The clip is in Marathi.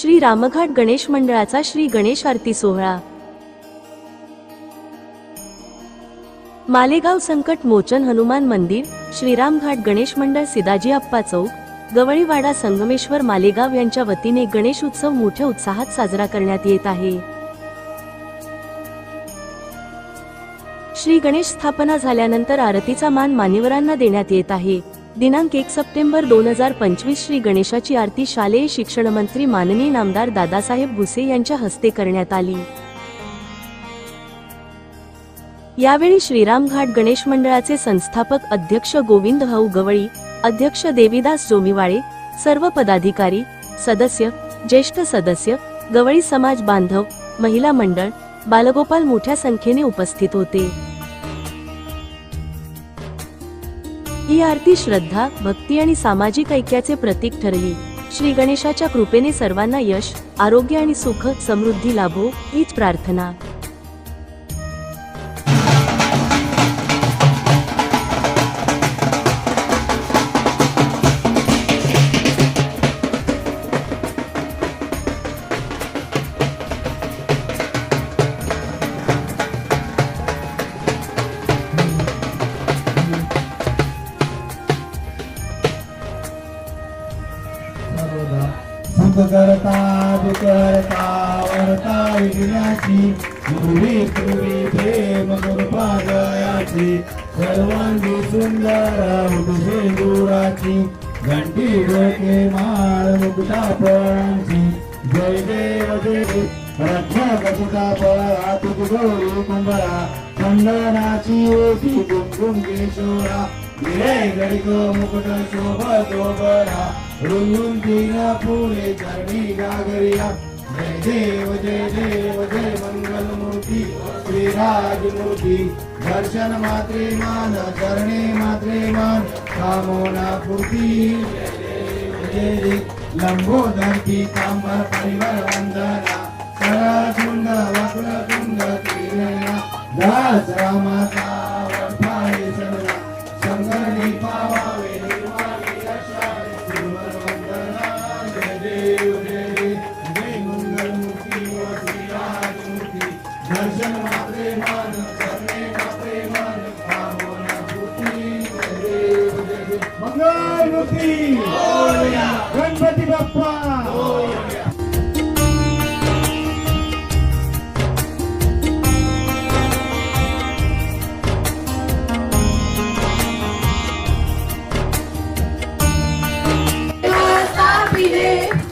श्री रामघाट गणेश मंडळाचा श्री गणेश आरती सोहळा. मालेगाव संकट मोचन हनुमान मंदिर श्रीरामघाट गणेश मंडळ सिदाजी अप्पा चौक गवळीवाडा संगमेश्वर मालेगाव यांच्या वतीने गणेश उत्सव मोठ्या उत्साहात साजरा करण्यात येत आहे. श्री गणेश स्थापना झाल्यानंतर आरतीचा मान मान्यवरांना देण्यात येत आहे. दिनांक एक सप्टेंबर दोन हजार पंचवीस श्री गणेशाची आरती शालेय शिक्षण मंत्री माननीय नामदार दादासाहेब भुसे यांच्या हस्ते करण्यात आली. यावेळी श्रीरामघाट गणेश मंडळाचे संस्थापक अध्यक्ष गोविंद भाऊ गवळी अध्यक्ष देवीदास जोमिवाळे सर्व पदाधिकारी सदस्य ज्येष्ठ सदस्य गवळी समाज बांधव महिला मंडळ बालगोपाल मोठ्या संख्येने उपस्थित होते. ही आरती श्रद्धा भक्ती आणि सामाजिक ऐक्याचे प्रतीक ठरली. श्री गणेशाच्या कृपेने सर्वांना यश आरोग्य आणि सुख समृद्धी लाभो हीच प्रार्थना. सुख करता दुखरता वरता विण्याची पूर्वी पूर्वी प्रेम कृपा जयाची सर्वांगी सुंदर उठे दुराची घंटी डोके माळ मुकुटा पळांची जय देव जय देव रक्षा कपिता पळा तुझ गौरी कुंभरा चंदनाची ओटी कुंकुम केशोरा. गिरे गडिक मुकुट शोभतो बरा रुंगून तीन फुले धरणी गागरिया. जय देव जय देव जय मंगल मूर्ती श्रीराज मूर्ती दर्शन मात्रे मान करणे मात्रे मान. कामोना पूर्ती जय देव जय देव. लंबोदर पीतांबर परिवर वंदना. सरळ सुंदर वक्र कुंड त्रिनयना दास रामा Yeah.